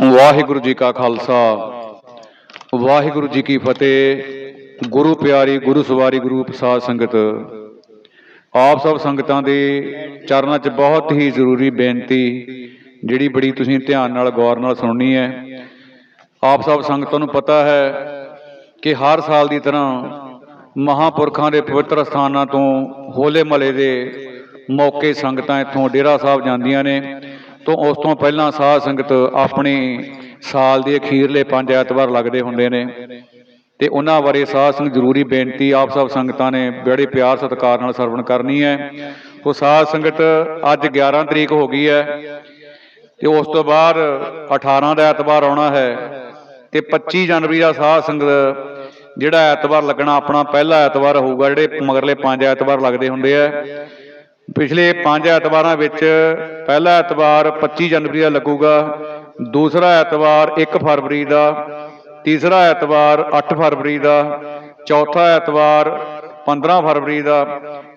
ਵਾਹਿਗੁਰੂ ਜੀ ਕਾ ਖਾਲਸਾ। ਵਾਹਿਗੁਰੂ ਜੀ ਕੀ ਫਤਿਹ। ਗੁਰੂ ਪਿਆਰੀ, ਗੁਰੂ ਸਵਾਰੀ, ਗੁਰੂ ਪ੍ਰਸਾਦ ਸੰਗਤ। ਆਪ ਸਭ ਸੰਗਤਾਂ ਦੇ ਚਰਨਾਂ 'ਚ ਬਹੁਤ ਹੀ ਜ਼ਰੂਰੀ ਬੇਨਤੀ, ਜਿਹੜੀ ਬੜੀ ਤੁਸੀਂ ਧਿਆਨ ਨਾਲ, ਗੌਰ ਨਾਲ ਸੁਣਨੀ ਹੈ। ਆਪ ਸਭ ਸੰਗਤਾਂ ਨੂੰ ਪਤਾ ਹੈ ਕਿ ਹਰ ਸਾਲ ਦੀ ਤਰ੍ਹਾਂ ਮਹਾਪੁਰਖਾਂ ਦੇ ਪਵਿੱਤਰ ਸਥਾਨਾਂ ਤੋਂ ਹੋਲੇ ਮਲੇ ਦੇ ਮੌਕੇ ਸੰਗਤਾਂ ਇੱਥੋਂ ਡੇਰਾ ਸਾਹਿਬ ਜਾਂਦੀਆਂ ਨੇ। ਤੋਂ ਉਸ ਤੋਂ ਪਹਿਲਾਂ ਸਾਧ ਸੰਗਤ ਆਪਣੀ ਸਾਲ ਦੇ ਅਖੀਰਲੇ ਪੰਜ ਐਤਵਾਰ ਲੱਗਦੇ ਹੁੰਦੇ ਨੇ ਤੇ ਉਹਨਾਂ ਬਾਰੇ ਸਾਧ ਸੰਗਤ ਜ਼ਰੂਰੀ ਬੇਨਤੀ ਆਪ ਸਭ ਸੰਗਤਾਂ ਨੇ ਬੜੇ ਪਿਆਰ ਸਤਿਕਾਰ ਨਾਲ ਸਰਵਣ ਕਰਨੀ ਹੈ। ਤੋਂ ਸਾਧ ਸੰਗਤ ਅੱਜ 11 ਤਰੀਕ ਹੋ ਗਈ ਹੈ ਤੇ ਉਸ ਤੋਂ ਬਾਅਦ 18 ਦਾ ਐਤਵਾਰ ਆਉਣਾ ਹੈ ਤੇ 25 ਜਨਵਰੀ ਦਾ ਸਾਧ ਸੰਗਤ ਜਿਹੜਾ ਐਤਵਾਰ ਲੱਗਣਾ ਆਪਣਾ ਪਹਿਲਾ ਐਤਵਾਰ ਹੋਊਗਾ, ਜਿਹੜੇ ਮਗਰਲੇ ਪੰਜ ਐਤਵਾਰ ਲੱਗਦੇ ਹੁੰਦੇ ਆ। ਪਿਛਲੇ ਪੰਜ ਐਤਵਾਰਾਂ ਵਿੱਚ ਪਹਿਲਾ ਐਤਵਾਰ 25 ਜਨਵਰੀ ਦਾ ਲੱਗੂਗਾ, ਦੂਸਰਾ ਐਤਵਾਰ 1 ਫਰਵਰੀ ਦਾ, ਤੀਸਰਾ ਐਤਵਾਰ 8 ਫਰਵਰੀ ਦਾ, ਚੌਥਾ ਐਤਵਾਰ 15 ਫਰਵਰੀ ਦਾ,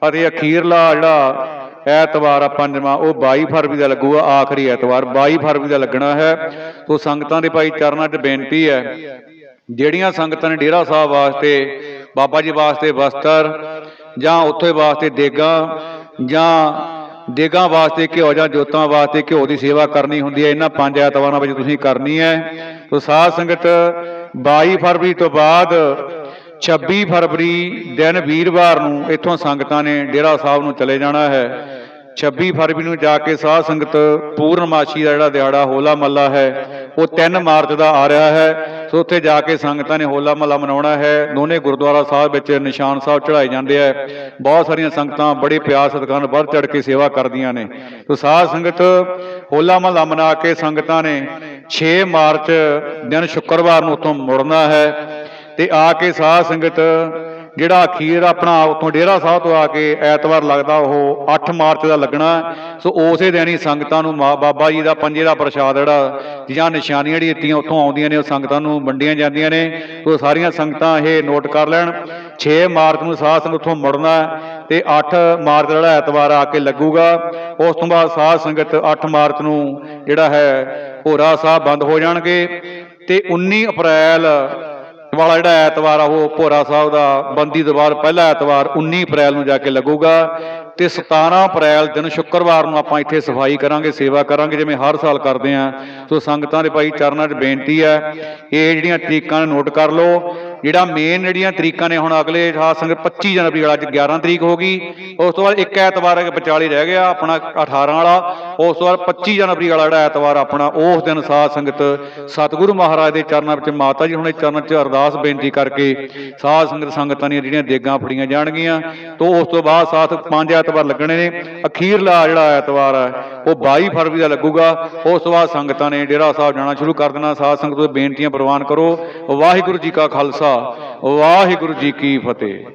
ਅਤੇ ਅਖੀਰਲਾ ਜਿਹੜਾ ਐਤਵਾਰ ਆ ਪੰਜਵਾਂ, ਉਹ 22 ਫਰਵਰੀ ਦਾ ਲੱਗੂਗਾ, ਆਖਰੀ ਐਤਵਾਰ 22 ਫਰਵਰੀ ਦਾ ਲੱਗਣਾ ਹੈ। ਤੋਂ ਸੰਗਤਾਂ ਦੇ ਭਾਈ ਚਰਨਾਂ 'ਚ ਬੇਨਤੀ ਹੈ, ਜਿਹੜੀਆਂ ਸੰਗਤਾਂ ਨੇ ਡੇਰਾ ਸਾਹਿਬ ਵਾਸਤੇ, ਬਾਬਾ ਜੀ ਵਾਸਤੇ ਵਸਤਰ ਜਾਂ ਉੱਥੇ ਵਾਸਤੇ ਦੇਗਾ, ਜਾਂ ਦੇਗਾ ਵਾਸਤੇ ਘਿਓ ਜਾਂ ਜੋਤਾਂ ਵਾਸਤੇ ਘਿਓ ਦੀ ਸੇਵਾ ਕਰਨੀ ਹੁੰਦੀ ਹੈ। ਇਹਨਾਂ ਪੰਜ ਐਤਵਾਰਾਂ ਵਿੱਚ ਤੁਸੀਂ ਕਰਨੀ ਹੈ। ਸੋ ਸਾਧ ਸੰਗਤ 22 ਫਰਵਰੀ ਤੋਂ ਬਾਅਦ 26 ਫਰਵਰੀ ਦਿਨ ਵੀਰਵਾਰ ਨੂੰ ਇੱਥੋਂ ਸੰਗਤਾਂ ਨੇ ਡੇਰਾ ਸਾਹਿਬ ਨੂੰ ਚਲੇ ਜਾਣਾ ਹੈ। 26 ਫਰਵਰੀ ਨੂੰ ਜਾ ਕੇ ਸਾਧ ਸੰਗਤ ਪੂਰਨਮਾਸ਼ੀ ਦਾ ਜਿਹੜਾ ਦਿਹਾੜਾ ਹੋਲਾ ਮਹੱਲਾ ਹੈ, ਉਹ 3 ਮਾਰਚ ਦਾ ਆ ਰਿਹਾ ਹੈ। ਸੋ ਉੱਥੇ ਜਾ ਕੇ ਸੰਗਤਾਂ ਨੇ ਹੋਲਾ ਮਹੱਲਾ ਮਨਾਉਣਾ ਹੈ। ਦੋਨੇ ਗੁਰਦੁਆਰਾ ਸਾਹਿਬ ਵਿੱਚ ਨਿਸ਼ਾਨ ਸਾਹਿਬ ਚੜਾਏ ਜਾਂਦੇ ਆ। ਬਹੁਤ ਸਾਰੀਆਂ ਸੰਗਤਾਂ ਬੜੇ ਪਿਆਰ ਸਤਿਕਾਰ ਵੱਧ ਚੜ ਕੇ ਸੇਵਾ ਕਰਦੀਆਂ ਨੇ। ਸੋ ਸਾਧ ਸੰਗਤ ਹੋਲਾ ਮਹੱਲਾ ਮਨਾ ਕੇ ਸੰਗਤਾਂ ਨੇ 6 ਮਾਰਚ, ਦਿਨ ਸ਼ੁੱਕਰਵਾਰ ਨੂੰ ਉੱਥੋਂ ਮੁੜਨਾ ਹੈ ਤੇ ਆ ਕੇ ਸਾਧ ਸੰਗਤ ਜਿਹੜਾ ਅਖੀਰ ਆਪਣਾ ਉੱਥੋਂ ਡੇਰਾ ਸਾਹਿਬ ਤੋਂ ਆ ਕੇ ਐਤਵਾਰ ਲੱਗਦਾ ਉਹ 8 ਮਾਰਚ ਦਾ ਲੱਗਣਾ ਸੋ ਉਸੇ ਦਿਨ ਹੀ ਸੰਗਤਾਂ ਨੂੰ ਮਾ- ਬਾਬਾ ਜੀ ਦਾ ਪੰਜੇ ਦਾ ਪ੍ਰਸ਼ਾਦ ਜਿਹੜਾ ਜਾਂ ਨਿਸ਼ਾਨੀਆਂ ਜਿਹੜੀਆਂ ਦਿੱਤੀਆਂ ਉੱਥੋਂ ਆਉਂਦੀਆਂ ਨੇ, ਉਹ ਸੰਗਤਾਂ ਨੂੰ ਵੰਡੀਆਂ ਜਾਂਦੀਆਂ ਨੇ। ਸੋ ਸਾਰੀਆਂ ਸੰਗਤਾਂ ਇਹ ਨੋਟ ਕਰ ਲੈਣ। 6 ਮਾਰਚ ਨੂੰ ਸਾਧ ਸੰਗਤ ਉੱਥੋਂ ਮੁੜਨਾ ਹੈ ਤੇ 8 ਮਾਰਚ ਜਿਹੜਾ ਐਤਵਾਰ ਆ ਕੇ ਲੱਗੂਗਾ। ਉਸ ਤੋਂ ਬਾਅਦ ਸਾਧ ਸੰਗਤ 8 ਮਾਰਚ ਨੂੰ ਜਿਹੜਾ ਹੈ ਭੋਰਾ ਸਾਹਿਬ ਬੰਦ ਹੋ ਜਾਣਗੇ। ਤੇ 19 ਅਪ੍ਰੈਲ ਵਾਲਾ ਜਿਹੜਾ ਐਤਵਾਰ ਆ, ਉਹ ਭੋਰਾ ਸਾਹਿਬ ਦਾ ਬੰਦੀ ਦਰਬਾਰ ਪਹਿਲਾ ਐਤਵਾਰ 19 ਅਪ੍ਰੈਲ ਨੂੰ ਜਾ ਕੇ ਲੱਗੂਗਾ ਤੇ 17 ਅਪ੍ਰੈਲ ਦਿਨ ਸ਼ੁੱਕਰਵਾਰ ਨੂੰ ਆਪਾਂ ਇੱਥੇ ਸਫ਼ਾਈ ਕਰਾਂਗੇ, ਸੇਵਾ ਕਰਾਂਗੇ, ਜਿਵੇਂ ਹਰ ਸਾਲ ਕਰਦੇ ਆਂ। ਸੋ ਸੰਗਤਾਂ ਦੇ ਭਾਈ ਚਰਨਾਂ 'ਚ ਬੇਨਤੀ ਹੈ, ਇਹ ਜਿਹੜੀਆਂ ਤਰੀਕਾਂ ਨੂੰ ਨੋਟ ਕਰ ਲਓ। ਜਿਹੜਾ ਮੇਨ ਜਿਹੜੀਆਂ ਤਰੀਕਾਂ ਨੇ, ਹੁਣ ਅਗਲੇ ਖਾਸ ਸੰਗਤ 25 ਜਨਵਰੀ ਵਾਲਾ, ਅੱਜ 11 ਤਰੀਕ ਹੋ ਗਈ, ਉਸ ਤੋਂ ਬਾਅਦ ਇੱਕ ਐਤਵਾਰ ਅਗੇ ਵਿਚਾਲੇ ਰਹਿ ਗਿਆ ਆਪਣਾ 18 ਵਾਲਾ, ਉਸ ਤੋਂ ਬਾਅਦ 25 ਜਨਵਰੀ ਵਾਲਾ ਜਿਹੜਾ ਐਤਵਾਰ ਆਪਣਾ, ਉਸ ਦਿਨ ਸਾਧ ਸੰਗਤ ਸਤਿਗੁਰੂ ਮਹਾਰਾਜ ਦੇ ਚਰਨਾਂ ਵਿੱਚ, ਮਾਤਾ ਜੀ ਹੁਣੇ ਚਰਨਾਂ 'ਚ ਅਰਦਾਸ ਬੇਨਤੀ ਕਰਕੇ ਸਾਧ ਸੰਗਤ ਸੰਗਤਾਂ ਦੀਆਂ ਜਿਹੜੀਆਂ ਦੇਗਾਂ ਫੜੀਆਂ ਜਾਣਗੀਆਂ, ਤੋਂ ਉਸ ਤੋਂ ਬਾਅਦ ਸਾਥ ਪੰਜ ਐਤਵਾਰ ਲੱਗਣੇ ਨੇ ਅਖੀਰਲਾ ਜਿਹੜਾ ਐਤਵਾਰ ਹੈ, ਉਹ 22 ਫਰਵਰੀ ਦਾ ਲੱਗੂਗਾ, ਉਸ ਤੋਂ ਬਾਅਦ ਸੰਗਤਾਂ ਨੇ ਡੇਰਾ ਸਾਹਿਬ ਜਾਣਾ ਸ਼ੁਰੂ ਕਰ ਦੇਣਾ, ਸਾਧ ਸੰਗਤ ਤੋਂ ਬੇਨਤੀਆਂ ਪ੍ਰਵਾਨ ਕਰੋ, ਵਾਹਿਗੁਰੂ ਜੀ ਕਾ ਖਾਲਸਾ। ਵਾਹਿਗੁਰੂ ਜੀ ਕੀ ਫਤਿਹ।